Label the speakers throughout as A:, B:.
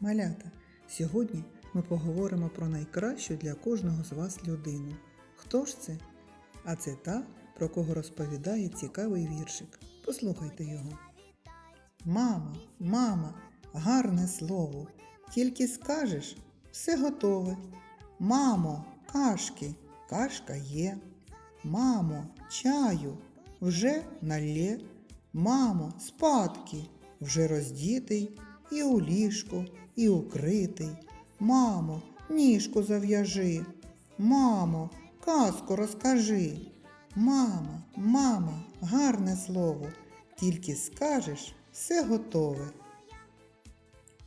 A: Малята, сьогодні ми поговоримо про найкращу для кожного з вас людину. Хто ж це? А це та, про кого розповідає цікавий віршик. Послухайте його. Мама, мама, гарне слово. Тільки скажеш, все готове. Мамо, кашки, кашка є. Мамо, чаю, вже налє. Мамо, спадки, вже роздітий, і у ліжку, і укритий. Мамо, ніжку зав'яжи. Мамо, казку розкажи. Мама, мама, гарне слово. Тільки скажеш, все готове.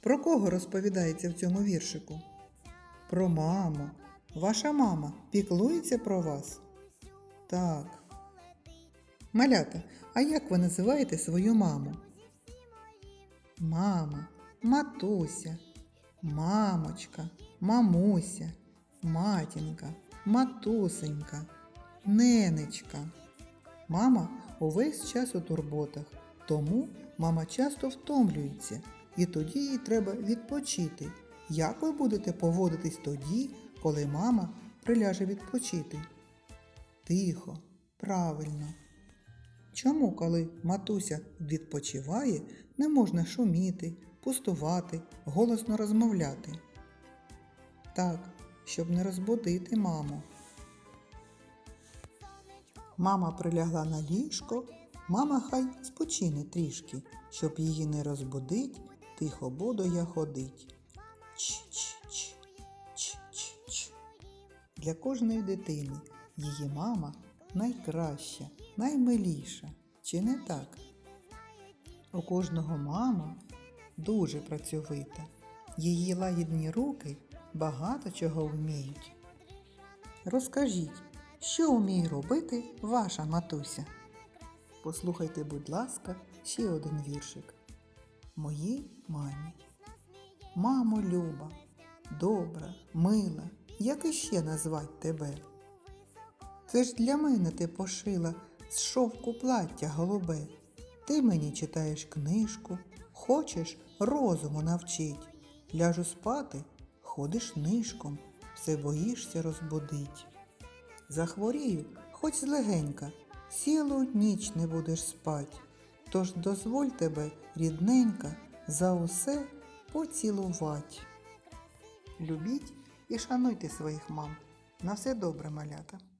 A: Про кого розповідається в цьому віршику? Про маму. Ваша мама піклується про вас? Так. Малята, а як ви називаєте свою маму? Мама, матуся, мамочка, мамуся, матінка, матусенька, ненечка. Мама увесь час у турботах, тому мама часто втомлюється, і тоді їй треба відпочити. Як ви будете поводитись тоді, коли мама приляже відпочити? Тихо, правильно. Чому, коли матуся відпочиває, не можна шуміти, пустувати, голосно розмовляти? Так, щоб не розбудити маму. Мама прилягла на ліжко, мама хай спочине трішки, щоб її не розбудить, тихо буду я ходить. Ч-ч-ч, ч-ч-ч. Для кожної дитини її мама найкраща, наймиліша, чи не так? У кожного мама дуже працьовита. Її лагідні руки багато чого вміють. Розкажіть, що вміє робити ваша матуся? Послухайте, будь ласка, ще один віршик. Моїй мамі. Мамо Люба, добра, мила, як іще назвать тебе? Це ж для мене ти пошила з шовку плаття голубе. Ти мені читаєш книжку, хочеш розуму навчить. Ляжу спати, ходиш нишком, все боїшся розбудить. Захворію, хоч злегенька, цілу ніч не будеш спать. Тож дозволь тебе, рідненька, за усе поцілувать. Любіть і шануйте своїх мам. На все добре, малята.